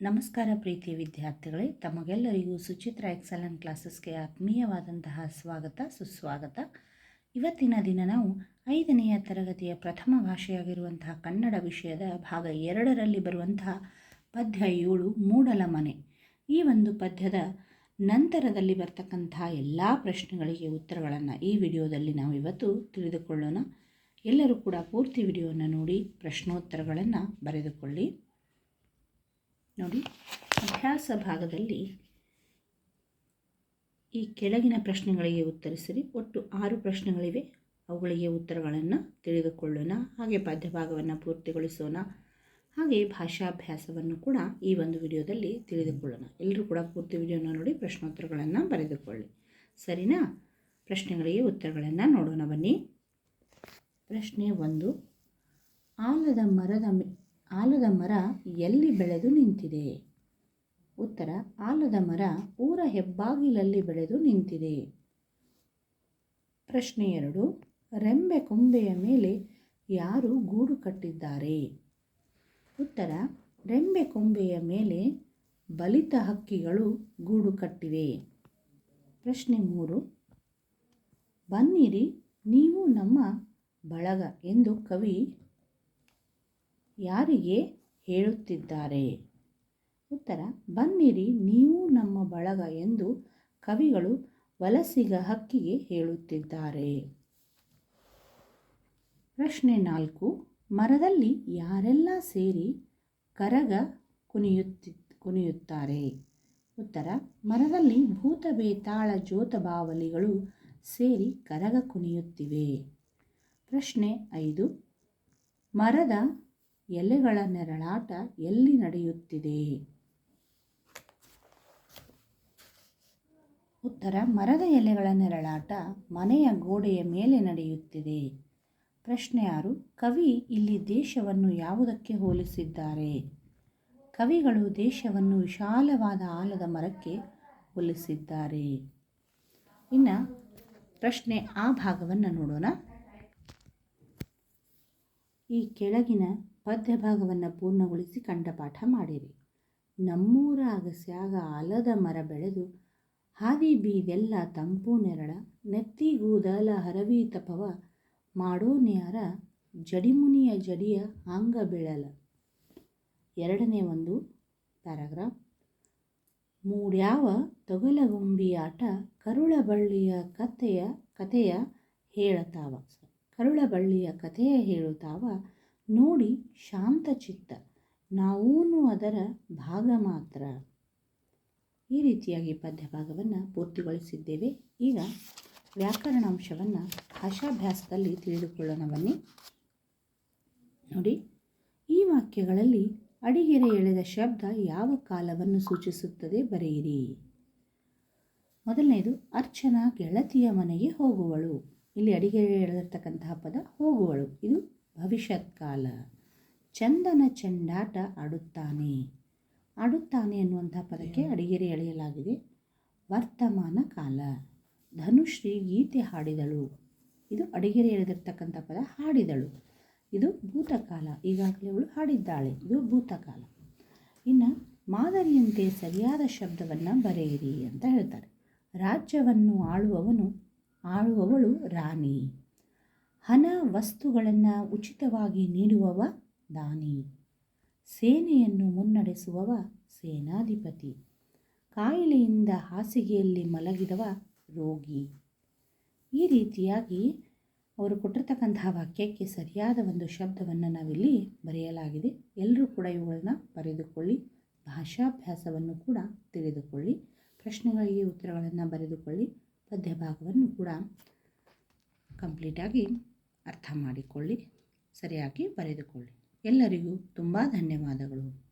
ನಮಸ್ಕಾರ ಪ್ರೀತಿಯ ವಿದ್ಯಾರ್ಥಿಗಳೇ, ತಮಗೆಲ್ಲರಿಗೂ ಸುಚಿತ್ರ ಎಕ್ಸಲೆಂಟ್ ಕ್ಲಾಸಸ್ಗೆ ಆತ್ಮೀಯವಾದಂತಹ ಸ್ವಾಗತ, ಸುಸ್ವಾಗತ. ಇವತ್ತಿನ ದಿನ ನಾವು ಐದನೆಯ ತರಗತಿಯ ಪ್ರಥಮ ಭಾಷೆಯಾಗಿರುವಂತಹ ಕನ್ನಡ ವಿಷಯದ ಭಾಗ ಎರಡರಲ್ಲಿ ಬರುವಂತಹ ಪದ್ಯ ಏಳು, ಮೂಡಲ ಮನೆ. ಈ ಒಂದು ಪದ್ಯದ ನಂತರದಲ್ಲಿ ಬರ್ತಕ್ಕಂತಹ ಎಲ್ಲ ಪ್ರಶ್ನೆಗಳಿಗೆ ಉತ್ತರಗಳನ್ನು ಈ ವಿಡಿಯೋದಲ್ಲಿ ನಾವು ಇವತ್ತು ತಿಳಿದುಕೊಳ್ಳೋಣ. ಎಲ್ಲರೂ ಕೂಡ ಪೂರ್ತಿ ವಿಡಿಯೋವನ್ನು ನೋಡಿ ಪ್ರಶ್ನೋತ್ತರಗಳನ್ನು ಬರೆದುಕೊಳ್ಳಿ. ನೋಡಿ, ಅಭ್ಯಾಸ ಭಾಗದಲ್ಲಿ ಈ ಕೆಳಗಿನ ಪ್ರಶ್ನೆಗಳಿಗೆ ಉತ್ತರಿಸಿರಿ. ಒಟ್ಟು ಆರು ಪ್ರಶ್ನೆಗಳಿವೆ. ಅವುಗಳಿಗೆ ಉತ್ತರಗಳನ್ನು ತಿಳಿದುಕೊಳ್ಳೋಣ. ಹಾಗೆ ಪದ್ಯಭಾಗವನ್ನು ಪೂರ್ತಿಗೊಳಿಸೋಣ. ಹಾಗೆ ಭಾಷಾಭ್ಯಾಸವನ್ನು ಕೂಡ ಈ ಒಂದು ವಿಡಿಯೋದಲ್ಲಿ ತಿಳಿದುಕೊಳ್ಳೋಣ. ಎಲ್ಲರೂ ಕೂಡ ಪೂರ್ತಿ ವಿಡಿಯೋನ ನೋಡಿ, ಪ್ರಶ್ನೋತ್ತರಗಳನ್ನು ಬರೆದುಕೊಳ್ಳಿ. ಸರಿನಾ? ಪ್ರಶ್ನೆಗಳಿಗೆ ಉತ್ತರಗಳನ್ನು ನೋಡೋಣ ಬನ್ನಿ. ಪ್ರಶ್ನೆ ಒಂದು. ಆಲದ ಮರದ ಆಲದ ಮರ ಎಲ್ಲಿ ಬೆಳೆದು ನಿಂತಿದೆ? ಉತ್ತರ, ಆಲದ ಮರ ಊರ ಹೆಬ್ಬಾಗಿಲಲ್ಲಿ ಬೆಳೆದು ನಿಂತಿದೆ. ಪ್ರಶ್ನೆ ಎರಡು, ರೆಂಬೆ ಕೊಂಬೆಯ ಮೇಲೆ ಯಾರು ಗೂಡು ಕಟ್ಟಿದ್ದಾರೆ? ಉತ್ತರ, ರೆಂಬೆ ಕೊಂಬೆಯ ಮೇಲೆ ಬಲಿತ ಹಕ್ಕಿಗಳು ಗೂಡು ಕಟ್ಟಿವೆ. ಪ್ರಶ್ನೆ ಮೂರು, ಬನ್ನಿರಿ, ನೀವು ನಮ್ಮ ಬಳಗ ಎಂದು ಕವಿ ಯಾರಿಗೆ ಹೇಳುತ್ತಿದ್ದಾರೆ? ಉತ್ತರ ಬನ್ನಿರಿ ನೀವು ನಮ್ಮ ಬಳಗ ಎಂದು ಕವಿಗಳು ವಲಸಿಗ ಹಕ್ಕಿಗೆ ಹೇಳುತ್ತಿದ್ದಾರೆ. ಪ್ರಶ್ನೆ ನಾಲ್ಕು, ಮರದಲ್ಲಿ ಯಾರೆಲ್ಲ ಸೇರಿ ಕರಗ ಕುನಿಯುತ್ತಿ ಕುಣಿಯುತ್ತಾರೆ? ಉತ್ತರ, ಮರದಲ್ಲಿ ಭೂತ ಬೇತಾಳ ಜೋತಬಾವಲಿಗಳು ಸೇರಿ ಕರಗ ಕುಣಿಯುತ್ತಿವೆ. ಪ್ರಶ್ನೆ ಐದು, ಮರದ ಎಲೆಗಳ ನೆರಳಾಟ ಎಲ್ಲಿ ನಡೆಯುತ್ತಿದೆ? ಉತ್ತರ, ಮರದ ಎಲೆಗಳ ನೆರಳಾಟ ಮನೆಯ ಗೋಡೆಯ ಮೇಲೆ ನಡೆಯುತ್ತಿದೆ. ಪ್ರಶ್ನೆ ಆರು, ಕವಿ ಇಲ್ಲಿ ದೇಶವನ್ನು ಯಾವುದಕ್ಕೆ ಹೋಲಿಸಿದ್ದಾರೆ? ಕವಿಗಳು ದೇಶವನ್ನು ವಿಶಾಲವಾದ ಆಲದ ಮರಕ್ಕೆ ಹೋಲಿಸಿದ್ದಾರೆ. ಇನ್ನು ಪ್ರಶ್ನೆ ಆ ಭಾಗವನ್ನು ನೋಡೋಣ. ಈ ಕೆಳಗಿನ ಪದ್ಯ ಭಾಗವನ್ನು ಪೂರ್ಣಗೊಳಿಸಿ ಕಂಠಪಾಠ ಮಾಡಿರಿ. ನಮ್ಮೂರ ಅಗಸ್ಯಾಗ ಆಲದ ಮರ ಬೆಳೆದು ಹಾದಿ ಬೀದೆಲ್ಲ ತಂಪು ನೆರಳ ನೆತ್ತಿಗೂದಲ ಹರವಿ ತಪವ, ಮಾಡೋ ನೇರ ಜಡಿಮುನಿಯ ಜಡಿಯ ಅಂಗ ಬೀಳಲ. ಎರಡನೇ ಒಂದು ಪ್ಯಾರಾಗ್ರಾಫ್. ಮೂಡ್ಯಾವ ತೊಗಲಗುಂಬಿಯಾಟ ಕರುಳಬಳ್ಳಿಯ ಕಥೆಯ ಕಥೆಯ ಹೇಳತಾವ. ಕರುಳಬಳ್ಳಿಯ ಕಥೆಯ ಹೇಳುತ್ತಾವ. ನೋಡಿ ಶಾಂತಚಿತ್ತ ನಾವೂನು ಅದರ ಭಾಗ ಮಾತ್ರ. ಈ ರೀತಿಯಾಗಿ ಪದ್ಯಭಾಗವನ್ನು ಪೂರ್ತಿಗೊಳಿಸಿದ್ದೇವೆ. ಈಗ ವ್ಯಾಕರಣಾಂಶವನ್ನು ಭಾಷಾಭ್ಯಾಸದಲ್ಲಿ ತಿಳಿದುಕೊಳ್ಳೋಣ ಬನ್ನಿ. ನೋಡಿ, ಈ ವಾಕ್ಯಗಳಲ್ಲಿ ಅಡಿಗೆರೆ ಎಳೆದ ಶಬ್ದ ಯಾವ ಕಾಲವನ್ನು ಸೂಚಿಸುತ್ತದೆ ಬರೆಯಿರಿ. ಮೊದಲನೇದು, ಅರ್ಚನಾ ಗೆಳತಿಯ ಮನೆಗೆ ಹೋಗುವಳು. ಇಲ್ಲಿ ಅಡಿಗೆರೆ ಎಳೆದಿರ್ತಕ್ಕಂತಹ ಪದ ಹೋಗುವಳು. ಇದು ಭವಿಷ್ಯತ್ ಕಾಲ ಚಂದನ ಚೆಂಡಾಟ ಆಡುತ್ತಾನೆ. ಆಡುತ್ತಾನೆ ಅನ್ನುವಂಥ ಪದಕ್ಕೆ ಅಡಿಗೆರೆ ಎಳೆಯಲಾಗಿದೆ. ವರ್ತಮಾನ ಕಾಲ. ಧನುಶ್ರೀ ಗೀತೆ ಹಾಡಿದಳು. ಇದು ಅಡಿಗೆರೆ ಎಳೆದಿರ್ತಕ್ಕಂಥ ಪದ ಹಾಡಿದಳು. ಇದು ಭೂತಕಾಲ ಈಗಾಗಲೇ ಅವಳು ಹಾಡಿದ್ದಾಳೆ. ಇದು ಭೂತಕಾಲ ಇನ್ನು ಮಾದರಿಯಂತೆ ಸರಿಯಾದ ಶಬ್ದವನ್ನು ಬರೆಯಿರಿ ಅಂತ ಹೇಳ್ತಾರೆ. ರಾಜ್ಯವನ್ನು ಆಳುವವನು ಆಳುವವಳು ರಾಣಿ. ಹಣ ವಸ್ತುಗಳನ್ನು ಉಚಿತವಾಗಿ ನೀಡುವವ ದಾನಿ. ಸೇನೆಯನ್ನು ಮುನ್ನಡೆಸುವವ ಸೇನಾಧಿಪತಿ. ಕಾಯಿಲೆಯಿಂದ ಹಾಸಿಗೆಯಲ್ಲಿ ಮಲಗಿದವ ರೋಗಿ. ಈ ರೀತಿಯಾಗಿ ಅವರು ಕೊಟ್ಟಿರ್ತಕ್ಕಂತಹ ವಾಕ್ಯಕ್ಕೆ ಸರಿಯಾದ ಒಂದು ಶಬ್ದವನ್ನು ನಾವಿಲ್ಲಿ ಬರೆಯಲಾಗಿದೆ. ಎಲ್ಲರೂ ಕೂಡ ಇವುಗಳನ್ನು ಬರೆದುಕೊಳ್ಳಿ, ಭಾಷಾಭ್ಯಾಸವನ್ನು ಕೂಡ ತಿಳಿದುಕೊಳ್ಳಿ, ಪ್ರಶ್ನೆಗಳಿಗೆ ಉತ್ತರಗಳನ್ನು ಬರೆದುಕೊಳ್ಳಿ, ಪದ್ಯಭಾಗವನ್ನು ಕೂಡ ಕಂಪ್ಲೀಟಾಗಿ ಅರ್ಥ ಮಾಡಿಕೊಳ್ಳಿ ಸರಿಯಾಗಿ ಬರೆದುಕೊಳ್ಳಿ. ಎಲ್ಲರಿಗೂ ತುಂಬ ಧನ್ಯವಾದಗಳು.